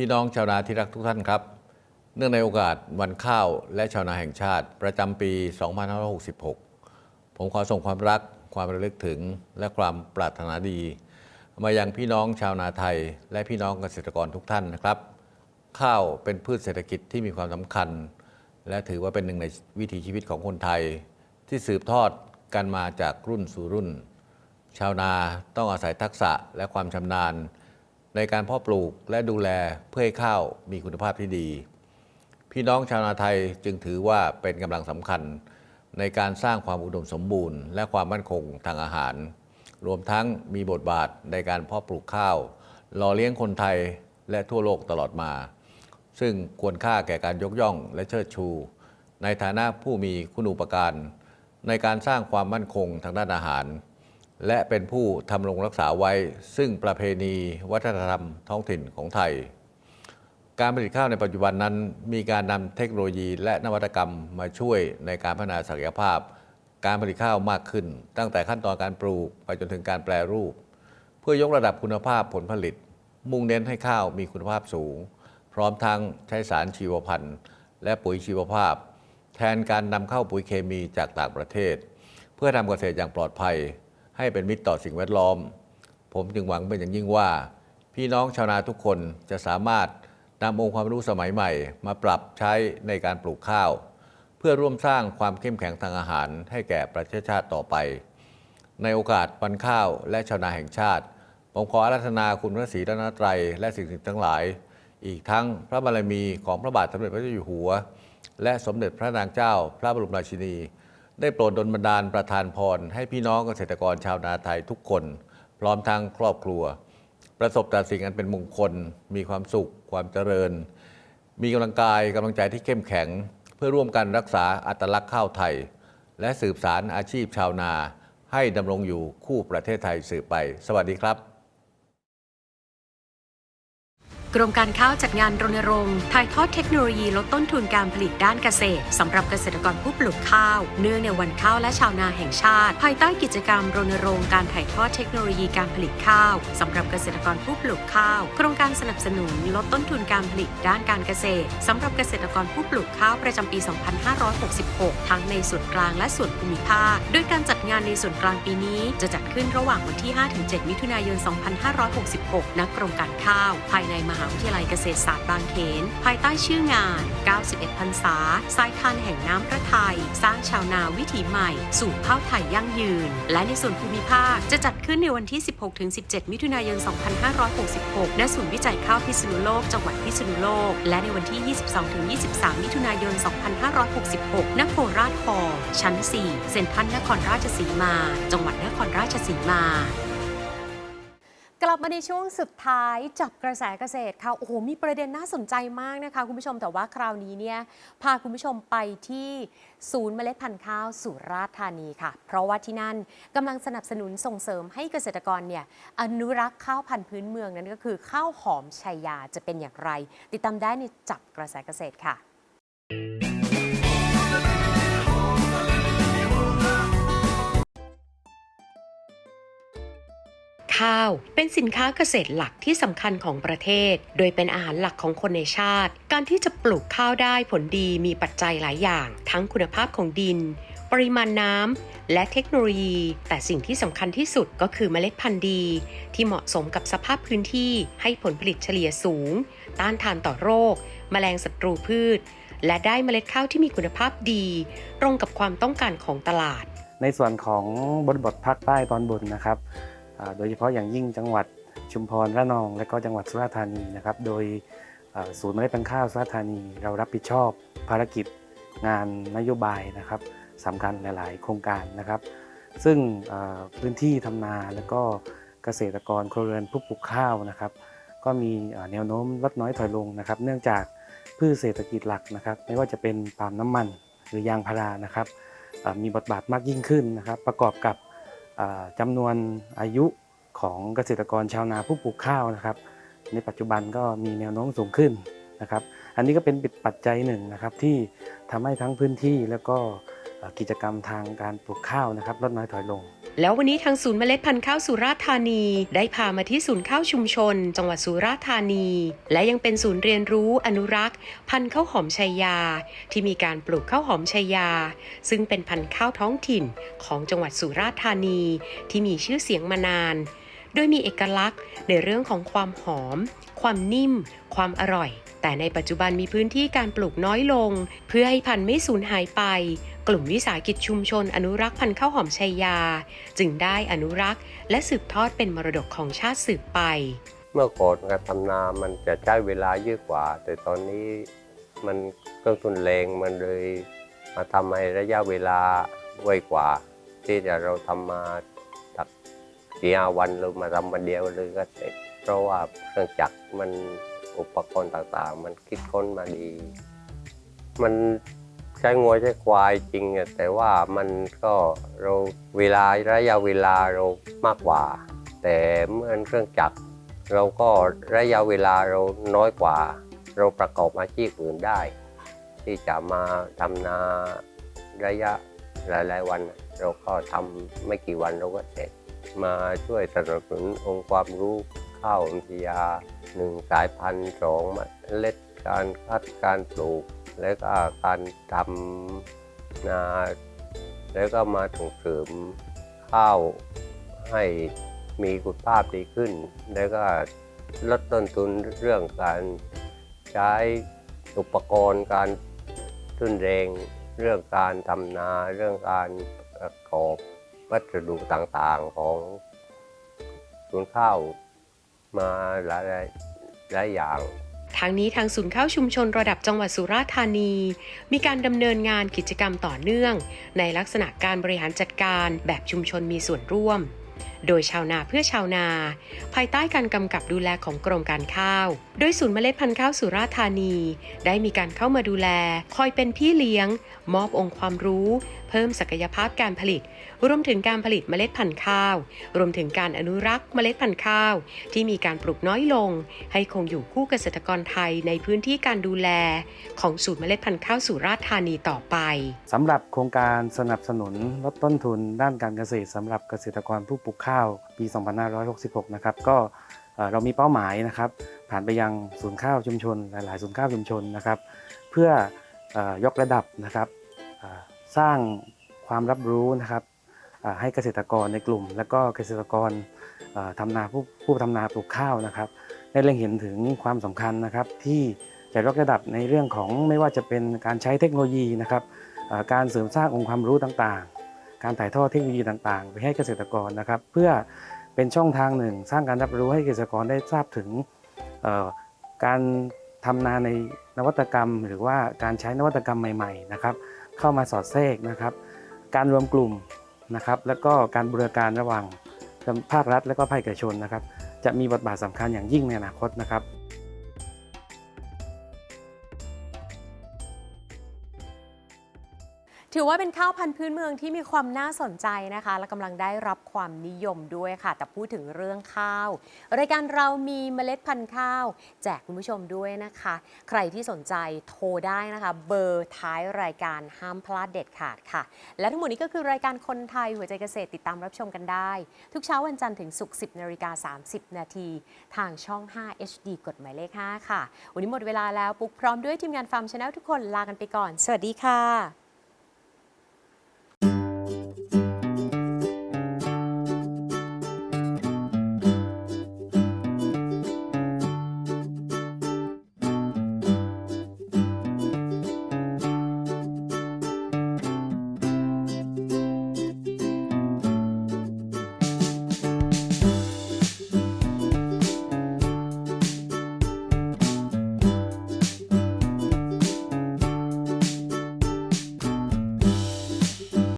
พี่น้องชาวนาที่รักทุกท่านครับ เนื่องในโอกาสวันข้าวและชาวนาแห่งชาติ ประจำปี 2566 ผมขอส่งความรัก ความระลึกถึง และความปรารถนาดี มายังพี่น้องชาวนาไทย และพี่น้องเกษตรกรทุกท่านนะครับ ข้าวเป็นพืชเศรษฐกิจที่มีความสำคัญ และถือว่าเป็นหนึ่งในวิถีชีวิตของคนไทย ที่สืบทอดกันมาจากรุ่นสู่รุ่น ชาวนาต้องอาศัยทักษะและความชำนาญ ในการเพาะปลูกและดูแลเพื่อให้ข้าวมีคุณภาพที่ดี พี่น้องชาวนาไทยจึงถือว่าเป็นกำลังสำคัญ ในการสร้างความอุดมสมบูรณ์ และความมั่นคงทางอาหาร รวมทั้งมีบทบาทในการเพาะปลูกข้าวหล่อเลี้ยงคนไทยและทั่วโลกตลอดมา ซึ่งควรค่าแก่การยกย่องและเชิดชู ในฐานะผู้มีคุณูปการในการสร้างความมั่นคงทางด้านอาหาร และเป็นผู้ทำรงรักษาไว้ ซึ่งประเพณีวัฒนธรรมท้องถิ่นของไทย การผลิตข้าวในปัจจุบันนั้น มีการนำเทคโนโลยีและนวัตกรรมมาช่วยในการพัฒนาศักยภาพ การผลิตข้าวมากขึ้น ตั้งแต่ขั้นตอนการปลูกไปจนถึงการแปรรูป เพื่อยกระดับคุณภาพผลผลิต มุ่งเน้นให้ข้าวมีคุณภาพสูง พร้อมทั้งใช้สารชีวพันธุ์ และปุ๋ยชีวภาพ แทนการนำเข้าปุ๋ยเคมีจากต่างประเทศ เพื่อทำเกษตรอย่างปลอดภัย ให้เป็นมิตรต่อสิ่งแวดล้อม ผมจึงหวังเป็นอย่างยิ่งว่า พี่น้องชาวนาทุกคนจะสามารถนำองค์ความรู้สมัยใหม่ มาปรับใช้ในการปลูกข้าว เพื่อร่วมสร้างความเข้มแข็งทางอาหารให้แก่ประเทศชาติต่อไป ในโอกาสวันข้าวและชาวนาแห่งชาติ ผมขออาราธนาคุณพระศรีรัตนตรัยและสิ่งสิทธิ์ทั้งหลาย อีกทั้งพระบารมีของพระบาทสมเด็จพระเจ้าอยู่หัว และสมเด็จพระนางเจ้า พระบรมราชินี ได้โปรดดลบันดาลประทานพร ให้พี่น้องเกษตรกรชาวนาไทยทุกคน พร้อมทั้งครอบครัว ประสบแต่สิ่งอันเป็นมงคล มีความสุข ความเจริญ มีกำลังกายกำลังใจที่เข้มแข็ง เพื่อร่วมกันรักษาอัตลักษณ์ข้าวไทย และสืบสารอาชีพชาวนา ให้ดำรงอยู่คู่ประเทศไทยสืบไป สวัสดีครับ กรมการข้าวจัดงานรณรงค์ถ่ายทอดเทคโนโลยีลดต้นทุนการผลิตด้านเกษตรสำหรับเกษตรกรผู้ปลูกข้าว เนื่องในวันข้าวและชาวนาแห่งชาติ ภายใต้กิจกรรมรณรงค์การถ่ายทอดเทคโนโลยีการผลิตข้าวสำหรับเกษตรกรผู้ปลูกข้าว โครงการสนับสนุนลดต้นทุนการผลิตด้านการเกษตรสำหรับเกษตรกรผู้ปลูกข้าวประจำปี 2566 ทั้งในส่วนกลางและส่วนภูมิภาคโดยการจัดงานในส่วนกลางปีนี้จะจัดขึ้นระหว่างวันที่ 5-7 มิถุนายน 2566 ณ กรมการข้าวภายในมหาวิทยาลัยเกษตรศาสตร์บางเขน ภายใต้ชื่องาน 91พรรษา สายทานแห่งน้ำพระไทย สร้างชาวนาวิถีใหม่ สู่ข้าวไทยยั่งยืน และในส่วนภูมิภาคจะจัดขึ้นในวันที่ 16-17 มิถุนายน 2566 ณ ศูนย์วิจัยข้าวพิษณุโลก จังหวัดพิษณุโลก และในวันที่ 22-23 มิถุนายน 2566 ณ โคราชฮอลล์ชั้น 4 เซ็นทรัลนครราชสีมา จังหวัดนครราชสีมา กลับมาในช่วงสุดท้ายจับกระแสเกษตรค่ะโอ้โหมีประเด็นน่าสนใจมากนะคะ คุณผู้ชมแต่ว่าคราวนี้เนี่ยพาคุณผู้ชมไปที่ศูนย์เมล็ดพันธุ์ข้าวสุราษฎร์ธานีค่ะ เพราะว่าที่นั่นกำลังสนับสนุนส่งเสริมให้เกษตรกรเนี่ยอนุรักษ์ข้าวพันธุ์พื้นเมืองนั่นก็คือข้าวหอมชัยยาจะเป็นอย่างไร ติดตามได้ในจับกระแสเกษตรค่ะ ข้าว เป็นสินค้าเกษตรหลักที่สำคัญของประเทศ โดยเป็นอาหารหลักของคนในชาติ การที่จะปลูกข้าวได้ผลดีมีปัจจัยหลายอย่าง ทั้งคุณภาพของดิน ปริมาณน้ำและเทคโนโลยี แต่สิ่งที่สำคัญที่สุดก็คือเมล็ดพันธุ์ดี ที่เหมาะสมกับสภาพพื้นที่ให้ผลผลิตเฉลี่ยสูง ต้านทานต่อโรค แมลงศัตรูพืช และได้เมล็ดข้าวที่มีคุณภาพดี ตรงกับความต้องการของตลาดในส่วนของบริบทภาคใต้ตอนบนนะครับ โดยเฉพาะอย่างยิ่งจังหวัดชุมพรระนอง และก็จังหวัดสุราษฎร์ธานีนะครับ โดยศูนย์เมล็ดพันธุ์ข้าวสุราษฎร์ธานี เรารับผิดชอบภารกิจงานนโยบายนะครับสำคัญหลาย ๆ โครงการนะครับ ซึ่งพื้นที่ทำนาและก็เกษตรกรครัวเรือนผู้ปลูกข้าวนะครับ ก็มีแนวโน้มลดน้อยถอยลงนะครับ เนื่องจากพืชเศรษฐกิจหลักนะครับ ไม่ว่าจะเป็นปาล์มน้ำมันหรือยางพารานะครับมีบทบาทมากยิ่งขึ้นนะครับ ประกอบกับ จำนวนอายุของเกษตรกรชาวนาผู้ปลูกข้าวนะครับ ในปัจจุบันก็มีแนวโน้มสูงขึ้นนะครับ อันนี้ก็เป็นปัจจัยหนึ่งนะครับที่ทำให้ทั้งพื้นที่แล้วก็กิจกรรมทางการปลูกข้าวนะครับลดน้อยถอยลง แล้ววันนี้ทางศูนย์เมล็ดพันธุ์ข้าวสุราษฎร์ธานี ได้พามาที่ศูนย์ข้าวชุมชน จังหวัดสุราษฎร์ธานี และยังเป็นศูนย์เรียนรู้อนุรักษ์ พันธุ์ข้าวหอมชัยยา ที่มีการปลูกข้าวหอมชัยยา ซึ่งเป็นพันธุ์ข้าวท้องถิ่นของจังหวัดสุราษฎร์ธานี ที่มีชื่อเสียงมานาน โดยมีเอกลักษณ์ในเรื่องของความหอม ความนิ่ม ความอร่อยแต่ในปัจจุบันมีพื้นที่การปลูกน้อยลง เพื่อให้พันธุ์ไม่สูญหายไป กลุ่มวิสาหกิจชุมชนอนุรักษ์พันธุ์ข้าวหอมชัยยา จึงได้อนุรักษ์ และสืบทอดเป็นมรดกของชาติสืบไป เมื่อก่อนการทำนามันจะใช้เวลาเยอะกว่า แต่ตอนนี้มันเครื่องทุนแรงมันเลยมาทำให้ระยะเวลาไวกว่า ที่จะเราทำมาตักสี่ห้าวันเรามาทำวันเดียวเลยก็เสร็จเพราะว่าเครื่องจักรมันอุปกรณ์ต่างๆ มันคิดค้นมาดี มัน ใช้งัวใช้ควายจริงอะแต่ว่ามันก็เราเวลาระยะเวลาเรามากกว่า แต่เมื่อเครื่องจักร เราก็ระยะเวลาเราน้อยกว่า เราประกอบอาชีพอื่นได้ ที่จะมาทำนาระยะหลาย ๆ วัน เราก็ทำไม่กี่วันเราก็เสร็จ มาช่วยสนับสนุนองค์ความรู้ข้าวอินทรียาหนึ่งสายพันธุ์สองเมล็ดการคัดการปลูก แล้วก็การทำนาแล้วก็มาส่งเสริมข้าวให้มีคุณภาพดีขึ้น แล้วก็ลดต้นทุนเรื่องการใช้อุปกรณ์การทุนแรงเรื่องการทำนาเรื่องการประกอบวัสดุต่างๆของศูนข้าวมาหลายหลายอย่าง ทั้งนี้ทางศูนย์ข้าวชุมชนระดับจังหวัดสุราษฎร์ธานี มีการดำเนินงานกิจกรรมต่อเนื่อง ในลักษณะการบริหารจัดการแบบชุมชนมีส่วนร่วม โดยชาวนาเพื่อชาวนา ภายใต้การกำกับดูแลของกรมการข้าว โดยศูนย์เมล็ดพันธุ์ข้าวสุราธานี ได้มีการเข้ามาดูแล คอยเป็นพี่เลี้ยง มอบองค์ความรู้ เพิ่มศักยภาพการผลิต รวมถึงการผลิตเมล็ดพันธุ์ข้าว รวมถึงการอนุรักษ์เมล็ดพันธุ์ข้าว ที่มีการปลูกน้อยลง ให้คงอยู่คู่เกษตรกรไทยในพื้นที่การดูแล ของศูนย์เมล็ดพันธุ์ข้าวสุราธานีต่อไปสำหรับโครงการสนับสนุนลดต้นทุนด้านการเกษตรสำหรับเกษตรกรผู้ปลูกข้าวปี 2566 นะครับ ก็เรามีเป้าหมายนะครับ ผ่านไปยังศูนย์ข้าวชุมชน หลาย ๆ ศูนย์ข้าวชุมชนนะครับ เพื่ออยกระดับนะครับสร้างความรับรู้นะครับให้เกษตรกรในกลุ่ม และก็เกษตรกรทำนาผู้ผู้ทำนาปลูกข้าวนะครับได้เล็งเห็นถึงความสำคัญนะครับ ที่จะยกระดับในเรื่องของไม่ว่าจะเป็นการใช้เทคโนโลยีนะครับการเสริมสร้างองค์ความรู้ต่างๆ การถ่ายทอดเทคโนโลยีต่างๆ ไปให้เกษตรกรนะครับ เพื่อเป็นช่องทางหนึ่ง สร้างการรับรู้ให้เกษตรกรได้ทราบถึงการทำนาในนวัตกรรม หรือว่าการใช้นวัตกรรมใหม่ๆนะครับ เข้ามาสอดแทรกนะครับ การรวมกลุ่มนะครับ แล้วก็การบูรณาการระหว่างภาครัฐ และก็ภาคเอกชนนะครับ จะมีบทบาทสำคัญอย่างยิ่งในอนาคตนะครับ ถือว่าเป็นข้าวพันธุ์พื้นเมืองที่มีความน่าสนใจนะคะ และกำลังได้รับความนิยมด้วยค่ะ แต่พูดถึงเรื่องข้าว รายการเรามีเมล็ดพันธุ์ข้าว แจกคุณผู้ชมด้วยนะคะ ใครที่สนใจโทรได้นะคะ เบอร์ท้ายรายการห้ามพลาดเด็ดขาดค่ะ และทั้งหมดนี้ก็คือรายการคนไทยหัวใจเกษตรติดตามรับชมกันได้ ทุกเช้าวันจันทร์ถึงศุกร์10นาฬิกา30 นาทีทางช่อง 5 HD กฎหมายเลข 5 ค่ะ วันนี้หมดเวลาแล้วปุ๊กพร้อมด้วยทีมงานฟาร์มชาแนลทุกคนลากันไปก่อน สวัสดีค่ะ